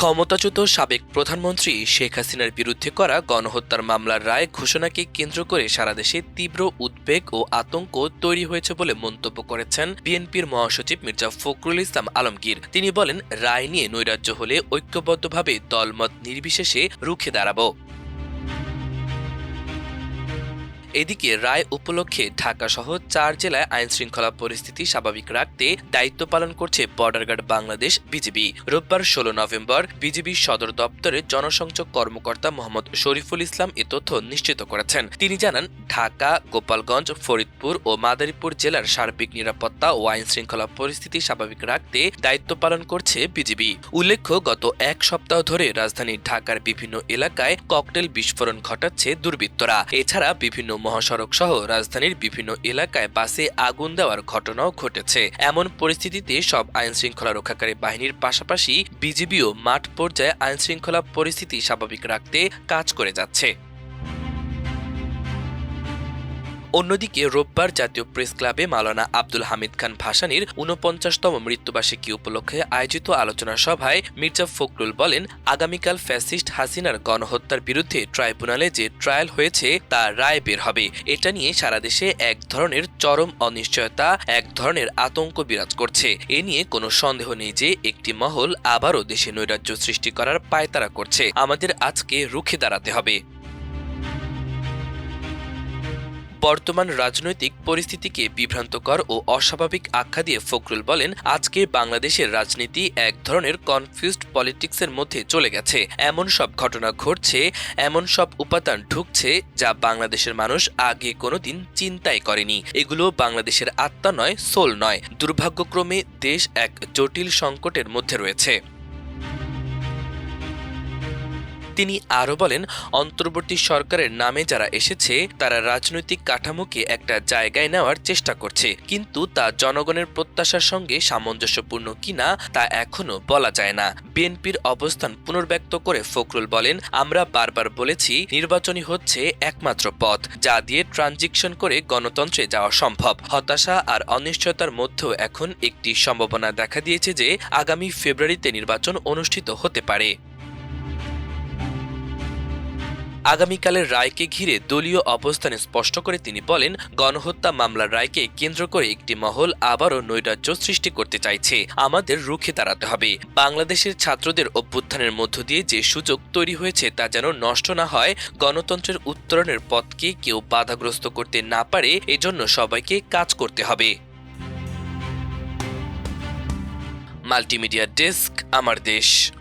ক্ষমতাচ্যুত সাবেক প্রধানমন্ত্রী শেখ হাসিনার বিরুদ্ধে করা গণহত্যার মামলার রায় ঘোষণাকে কেন্দ্র করে সারা দেশে তীব্র উদ্বেগ ও আতঙ্ক তৈরি হয়েছে বলে মন্তব্য করেছেন বিএনপির মহাসচিব মির্জা ফখরুল ইসলাম আলমগীর। তিনি বলেন, রায় নিয়ে নৈরাজ্য হলে ঐক্যবদ্ধভাবে দলমত নির্বিশেষে রুখে দাঁড়াবো। এদিকে রায় উপলক্ষে ঢাকা সহ চার জেলায় আইন শৃঙ্খলা পরিস্থিতি স্বাভাবিক রাখতে দায়িত্ব পালন করছে বর্ডার গার্ড বাংলাদেশ বিজিবি। রোববার ষোলো নভেম্বর বিজিবি সদর দপ্তরে জনসংযোগ কর্মকর্তা মোহাম্মদ শরীফুল ইসলাম এ তথ্য নিশ্চিত করেছেন। তিনি জানান, ঢাকা, গোপালগঞ্জ, ফরিদপুর ও মাদারীপুর জেলার সার্বিক নিরাপত্তা ও আইন শৃঙ্খলা পরিস্থিতি স্বাভাবিক রাখতে দায়িত্ব পালন করছে বিজিবি। উল্লেখ্য, গত এক সপ্তাহ ধরে রাজধানী ঢাকার বিভিন্ন এলাকায় ককটেল বিস্ফোরণ ঘটাচ্ছে দুর্বৃত্তরা। এছাড়া বিভিন্ন মহাসড়ক সহ রাজধানীর বিভিন্ন এলাকায় বাসে আগুন দেওয়ার ঘটনাও ঘটেছে। এমন পরিস্থিতিতে সব আইন শৃঙ্খলা রক্ষাকারী বাহিনীর পাশাপাশি বিজিবিও মাঠ পর্যায়ে আইন শৃঙ্খলা পরিস্থিতি স্বাভাবিক রাখতে কাজ করে যাচ্ছে। অন্যদিকে রোববার জাতীয় প্রেস ক্লাবে মাওলানা আব্দুল হামিদ খান ভাসানীর উনপঞ্চাশতম মৃত্যুবার্ষিকী উপলক্ষে আয়োজিত আলোচনা সভায় মির্জা ফখরুল বলেন, আগামীকাল ফ্যাসিস্ট হাসিনার গণহত্যার বিরুদ্ধে ট্রাইব্যুনালে যে ট্রায়াল হয়েছে, তা রায় বের হবে। এটা নিয়ে সারা দেশে এক ধরনের চরম অনিশ্চয়তা, এক ধরনের আতঙ্ক বিরাজ করছে। এ নিয়ে কোনো সন্দেহ নেই যে একটি মহল আবারও দেশে নৈরাজ্য সৃষ্টি করার পায়তারা করছে। আমাদের আজকে রুখে দাঁড়াতে হবে। বর্তমান রাজনৈতিক পরিস্থিতিকে বিভ্রান্তকর ও অস্বাভাবিক আখ্যা দিয়ে ফখরুল বলেন, আজকে বাংলাদেশের রাজনীতি এক ধরনের কনফিউজড পলিটিক্সের মধ্যে চলে গেছে। এমন সব ঘটনা ঘটছে, এমন সব উপাদান ঢুকছে যা বাংলাদেশের মানুষ আগে কোনোদিন চিন্তাই করেনি। এগুলো বাংলাদেশের আত্মা নয়, সোল নয়। দুর্ভাগ্যক্রমে দেশ এক জটিল সংকটের মধ্যে রয়েছে। তিনি আরও বলেন, অন্তর্বর্তী সরকারের নামে যারা এসেছে, তারা রাজনৈতিক কাঠামোকে একটা জায়গায় নেওয়ার চেষ্টা করছে। কিন্তু তা জনগণের প্রত্যাশার সঙ্গে সামঞ্জস্যপূর্ণ কিনা, তা এখনও বলা যায় না। বিএনপির অবস্থান পুনর্ব্যক্ত করে ফখরুল বলেন, আমরা বারবার বলেছি, নির্বাচনই হচ্ছে একমাত্র পথ, যা দিয়ে ট্রানজিকশন করে গণতন্ত্রে যাওয়া সম্ভব। হতাশা আর অনিশ্চয়তার মধ্যেও এখন একটি সম্ভাবনা দেখা দিয়েছে যে, আগামী ফেব্রুয়ারিতে নির্বাচন অনুষ্ঠিত হতে পারে। আগামীকালের রায়কে ঘিরে দলীয় অবস্থান স্পষ্ট করে তিনি বলেন, গণহত্যা মামলার রায়কে কেন্দ্র করে একটি মহল আবারও নৈরাজ্য সৃষ্টি করতে চাইছে। আমাদের রুখে দাঁড়াতে হবে। বাংলাদেশের ছাত্রদের অভ্যুত্থানের মধ্য দিয়ে যে সুযোগ তৈরি হয়েছে তা যেন নষ্ট না হয়, গণতন্ত্রের উত্তরণের পথকে কেউ বাধাগ্রস্ত করতে না পারে, এজন্য সবাইকে কাজ করতে হবে। মাল্টিমিডিয়া ডেস্ক, আমার দেশ।